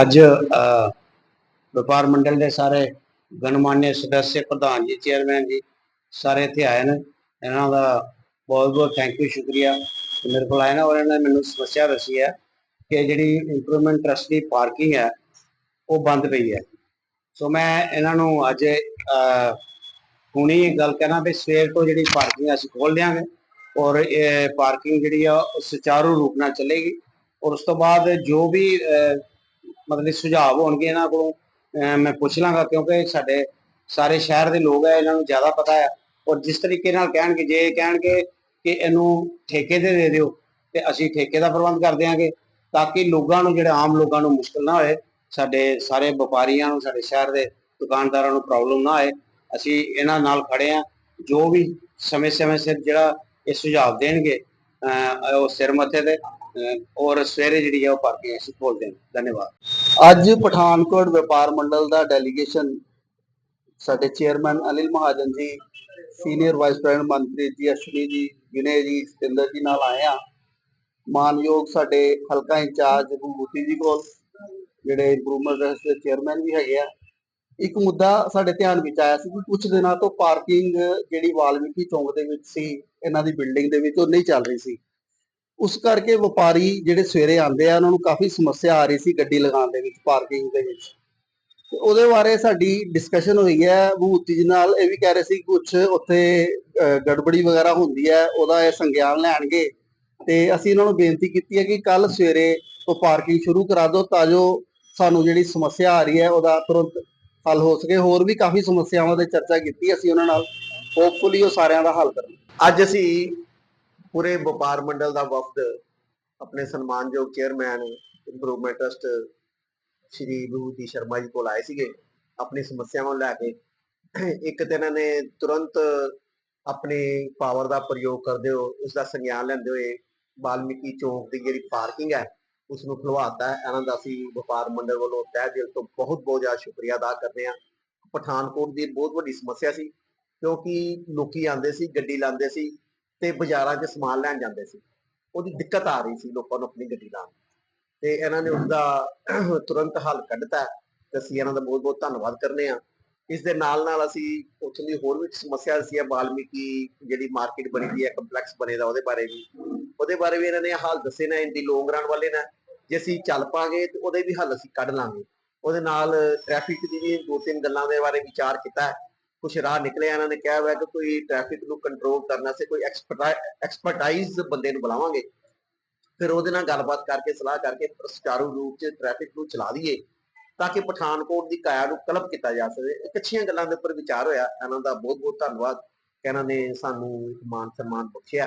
ਅੱਜ ਵਪਾਰ ਮੰਡਲ ਦੇ ਸਾਰੇ ਗਣਮਾਨਿਆ ਸਦੱਸਿਆ ਪ੍ਰਧਾਨ ਜੀ, ਚੇਅਰਮੈਨ ਜੀ ਸਾਰੇ ਇੱਥੇ ਆਏ ਨੇ। ਇਹਨਾਂ ਦਾ ਬਹੁਤ ਬਹੁਤ ਥੈਂਕ ਯੂ ਸ਼ੁਕਰੀਆ। ਮੇਰੇ ਕੋਲ ਆਏ ਨਾ ਔਰ ਇਹਨਾਂ ਨੇ ਮੈਨੂੰ ਸਮੱਸਿਆ ਦੱਸੀ ਹੈ ਕਿ ਜਿਹੜੀ ਇੰਪਰੂਵਮੈਂਟ ਟਰਸਟ ਦੀ ਪਾਰਕਿੰਗ ਹੈ, ਉਹ ਬੰਦ ਪਈ ਹੈ। ਸੋ ਮੈਂ ਇਹਨਾਂ ਨੂੰ ਅੱਜ ਹੁਣੀ ਇਹ ਗੱਲ ਕਹਿਣਾ ਵੀ ਸਵੇਰ ਤੋਂ ਜਿਹੜੀ ਪਾਰਕਿੰਗ ਅਸੀਂ ਖੋਲ ਦਿਆਂਗੇ ਔਰ ਇਹ ਪਾਰਕਿੰਗ ਜਿਹੜੀ ਆ, ਉਹ ਸੁਚਾਰੂ ਰੂਪ ਨਾਲ ਚੱਲੇਗੀ। ਔਰ ਉਸ ਤੋਂ ਬਾਅਦ ਜੋ ਵੀ ਮਤਲਬ ਸੁਝਾਅ ਹੋਣਗੇ ਇਹਨਾਂ ਕੋਲੋਂ। ਅਹ ਮੈਂ ਪੁੱਛ ਲਾਂਗਾ ਕਿਉਂਕਿ ਸਾਡੇ ਸਾਰੇ ਸ਼ਹਿਰ ਦੇ ਲੋਕ ਹੈ ਇਹਨਾਂ ਨੂੰ ਜ਼ਿਆਦਾ ਪਤਾ ਹੈ ਔਰ ਜਿਸ ਤਰੀਕੇ ਨਾਲ ਕਹਿਣਗੇ, ਜੇ ਇਹ ਕਹਿਣਗੇ ਕਿ ਇਹਨੂੰ ਠੇਕੇ ਤੇ ਦੇ ਦਿਓ, ਤੇ ਅਸੀਂ ਠੇਕੇ ਦਾ ਪ੍ਰਬੰਧ ਕਰ ਦਿਆਂਗੇ, ਤਾਂ ਕਿ ਲੋਕਾਂ ਨੂੰ, ਜਿਹੜੇ ਆਮ ਲੋਕਾਂ ਨੂੰ ਮੁਸ਼ਕਲ ਨਾ ਹੋਏ, ਸਾਡੇ ਸਾਰੇ ਵਪਾਰੀਆਂ ਨੂੰ, ਸਾਡੇ ਸ਼ਹਿਰ ਦੇ ਦੁਕਾਨਦਾਰਾਂ ਨੂੰ ਪ੍ਰੋਬਲਮ ਨਾ ਆਏ ਅਸੀਂ ਇਹਨਾਂ ਨਾਲ ਖੜੇ ਆ। ਜੋ ਵੀ ਸਮੇਂ ਸਮੇਂ ਸਿਰ ਜਿਹੜਾ ਇਹ ਸੁਝਾਅ ਦੇਣਗੇ ਉਹ ਸਿਰ ਮੱਥੇ ਤੇ ਔਰ ਸਵੇਰੇ ਜਿਹੜੀ ਹੈ ਉਹ ਪਾਰਕਿੰਗ ਅਸੀਂ ਖੋਲਦੇ ਹਾਂ। ਧੰਨਵਾਦ। ਅੱਜ ਪਠਾਨਕੋਟ ਵਪਾਰ ਮੰਡਲ ਦਾ ਡੈਲੀਗੇਸ਼ਨ ਸਾਡੇ chairman Anil Mahajan ji senior vice president ਮੰਤਰੀ ਜੀ, ਅਸ਼ਵਨੀ ਜੀ, ਵਿਨੇ ਜੀ, ਸਤਿੰਦਰ ਜੀ ਨਾਲ ਆਏ ਆ ਮਾਨਯੋਗ ਸਾਡੇ ਹਲਕਾ ਇੰਚਾਰਜ ਭੂਤੀ ਜੀ ਕੋਲ, ਜਿਹੜੇ ਇੰਪਰੂਵਮੈਂਟ ਟਰਸਟ ਦੇ ਚੇਅਰਮੈਨ ਵੀ ਹੈਗੇ ਆ। ਇੱਕ ਮੁੱਦਾ ਸਾਡੇ ਧਿਆਨ ਵਿੱਚ ਆਇਆ ਸੀ ਕਿ ਕੁਝ ਦਿਨਾਂ ਤੋਂ ਪਾਰਕਿੰਗ ਜਿਹੜੀ ਵਾਲਮੀਕੀ ਚੌਂਕ ਦੇ ਵਿੱਚ ਸੀ, ਇਹਨਾਂ ਦੀ ਬਿਲਡਿੰਗ ਦੇ ਵਿੱਚ, ਉਹ ਨਹੀਂ ਚੱਲ ਰਹੀ ਸੀ। ਉਸ ਕਰਕੇ ਵਪਾਰੀ ਜਿਹੜੇ ਸਵੇਰੇ ਆਉਂਦੇ ਆ, ਉਹਨਾਂ ਨੂੰ ਕਾਫੀ ਸਮੱਸਿਆ ਆ ਰਹੀ ਸੀ ਗੱਡੀ ਲਗਾਉਣ ਦੇ ਵਿੱਚ, ਪਾਰਕਿੰਗ ਦੇ ਵਿੱਚ। ਤੇ ਉਹਦੇ ਬਾਰੇ ਸਾਡੀ ਡਿਸਕਸ਼ਨ ਹੋਈ ਹੈ ਭੂਤੀ ਜੀ ਨਾਲ ਇਹ ਵੀ ਕਹਿ ਰਹੇ ਸੀ ਕੁਝ ਉੱਥੇ ਗੜਬੜੀ ਵਗੈਰਾ ਹੁੰਦੀ ਹੈ, ਉਹਦਾ ਇਹ ਸੰਗਿਆਨ ਲੈਣਗੇ। ਤੇ ਅਸੀਂ ਇਹਨਾਂ ਨੂੰ ਬੇਨਤੀ ਕੀਤੀ ਹੈ ਕਿ ਕੱਲ ਸਵੇਰੇ ਉਹ ਪਾਰਕਿੰਗ ਸ਼ੁਰੂ ਕਰਾ ਦਿਓ, ਤਾਂ ਜੋ ਸਾਨੂੰ ਜਿਹੜੀ ਸਮੱਸਿਆ ਆ ਰਹੀ ਹੈ, ਉਹਦਾ ਤੁਰੰਤ ਹੱਲ ਹੋ ਸਕੇ। ਹੋਰ ਵੀ ਕਾਫੀ ਸਮੱਸਿਆਵਾਂ ਤੇ ਚਰਚਾ ਕੀਤੀ ਅਸੀਂ ਉਹਨਾਂ ਨਾਲ। ਹੋਪਫੁਲੀ ਉਹ ਸਾਰਿਆਂ ਦਾ ਹੱਲ ਕਰਨ। ਅੱਜ ਅਸੀਂ ਪੂਰੇ ਵਪਾਰ ਮੰਡਲ ਦਾ ਵਫਦ, ਆਪਣੇ ਸਨਮਾਨਯੋਗ chairman improvement trust Shri Vibhuti Sharma ji ਕੋਲ ਆਏ ਸੀਗੇ, ਆਪਣੀ ਸਮੱਸਿਆਵਾਂ ਲੈ ਕੇ। ਇੱਕ ਤਾਂ ਇਹਨਾਂ ਨੇ ਤੁਰੰਤ ਆਪਣੇ ਪਾਵਰ ਦਾ ਪ੍ਰਯੋਗ ਕਰਦੇ ਹੋ ਉਸ ਦਾ ਸੰਗਿਆਨ ਲੈਂਦੇ ਹੋਏ ਵਾਲਮੀਕੀ ਚੌਂਕ ਦੀ ਜਿਹੜੀ ਪਾਰਕਿੰਗ ਹੈ ਉਸ ਨੂੰ ਖੁਲਵਾਤਾ ਹੈ। ਇਹਨਾਂ ਦਾ ਅਸੀਂ ਵਪਾਰ ਮੰਡਲ ਵੱਲੋਂ ਤਹਿ ਦਿਲ ਤੋਂ ਬਹੁਤ ਬਹੁਤ ਜ਼ਿਆਦਾ ਸ਼ੁਕਰੀਆ ਅਦਾ ਕਰਦੇ ਹਾਂ। ਪਠਾਨਕੋਟ ਦੀ ਬਹੁਤ ਵੱਡੀ ਸਮੱਸਿਆ ਸੀ, ਕਿਉਂਕਿ ਲੋਕੀ ਆਉਂਦੇ ਸੀ, ਗੱਡੀ ਲਾਉਂਦੇ ਸੀ ਤੇ ਬਾਜ਼ਾਰਾਂ 'ਚ ਸਮਾਨ ਲੈਣ ਜਾਂਦੇ ਸੀ। ਉਹਦੀ ਦਿੱਕਤ ਆ ਰਹੀ ਸੀ ਲੋਕਾਂ ਨੂੰ ਆਪਣੀ ਗੱਡੀ ਲਾਉਣ ਤੇ ਇਹਨਾਂ ਨੇ ਉਸਦਾ ਤੁਰੰਤ ਹੱਲ ਕੱਢਤਾ ਤੇ ਅਸੀਂ ਇਹਨਾਂ ਦਾ ਬਹੁਤ ਬਹੁਤ ਧੰਨਵਾਦ ਕਰਨੇ ਆ ਇਸ ਦੇ ਨਾਲ ਨਾਲ ਅਸੀਂ ਉੱਥੋਂ ਦੀ ਹੋਰ ਵੀ ਸਮੱਸਿਆ ਸੀ ਵਾਲਮੀਕੀ ਜਿਹੜੀ ਮਾਰਕੀਟ ਬਣੀ ਦੀ ਹੈ, ਕੰਪਲੈਕਸ ਬਣੇ ਦਾ ਉਹਦੇ ਬਾਰੇ ਵੀ। ਉਹਦੇ ਬਾਰੇ ਵੀ ਇਹਨਾਂ ਨੇ ਹਾਲ ਦੱਸੇ ਨੇ ਇੰਦੀ ਲੌਂਗ ਰਨ ਵਾਲੇ ਨੇ। ਜੇ ਅਸੀਂ ਚੱਲ ਪਾਂਗੇ ਤੇ ਉਹਦੇ ਵੀ ਹੱਲ ਅਸੀਂ ਕੱਢ ਲਾਂਗੇ। ਉਹਦੇ ਨਾਲ ਟ੍ਰੈਫਿਕ ਦੀ ਵੀ ਦੋ ਤਿੰਨ ਗੱਲਾਂ ਦੇ ਬਾਰੇ ਵਿਚਾਰ ਕੀਤਾ ਹੈ। ਕੁਝ ਰਾਹ ਨਿਕਲਿਆ, ਇਹਨਾਂ ਨੇ ਕਿਹਾ ਹੋਇਆ ਕਿ ਕੋਈ ਟ੍ਰੈਫਿਕ ਨੂੰ ਕੰਟਰੋਲ ਕਰਨ ਸੇ ਕੋਈ ਐਕਸਪਰਟਾਈਜ਼ ਬੰਦੇ ਨੂੰ ਬੁਲਾਵਾਂਗੇ। ਫਿਰ ਉਹਦੇ ਨਾਲ ਗੱਲਬਾਤ ਕਰਕੇ, ਸਲਾਹ ਕਰਕੇ ਸੁਚਾਰੂ ਰੂਪ 'ਚ ਟ੍ਰੈਫਿਕ ਨੂੰ ਚਲਾ ਦਈਏ ਤਾਂ ਕਿ ਪਠਾਨਕੋਟ ਦੀ ਕਾਇਆ ਨੂੰ ਕਲਪ ਕੀਤਾ ਜਾ ਸਕੇ। ਇਹ ਅੱਛੀਆਂ ਗੱਲਾਂ ਦੇ ਉੱਪਰ ਵਿਚਾਰ ਹੋਇਆ। ਇਹਨਾਂ ਦਾ ਬਹੁਤ ਬਹੁਤ ਧੰਨਵਾਦ। ਕਿ ਇਹਨਾਂ ਨੇ ਸਾਨੂੰ ਇੱਕ ਮਾਨ ਸਨਮਾਨ ਬਖਸ਼ਿਆ।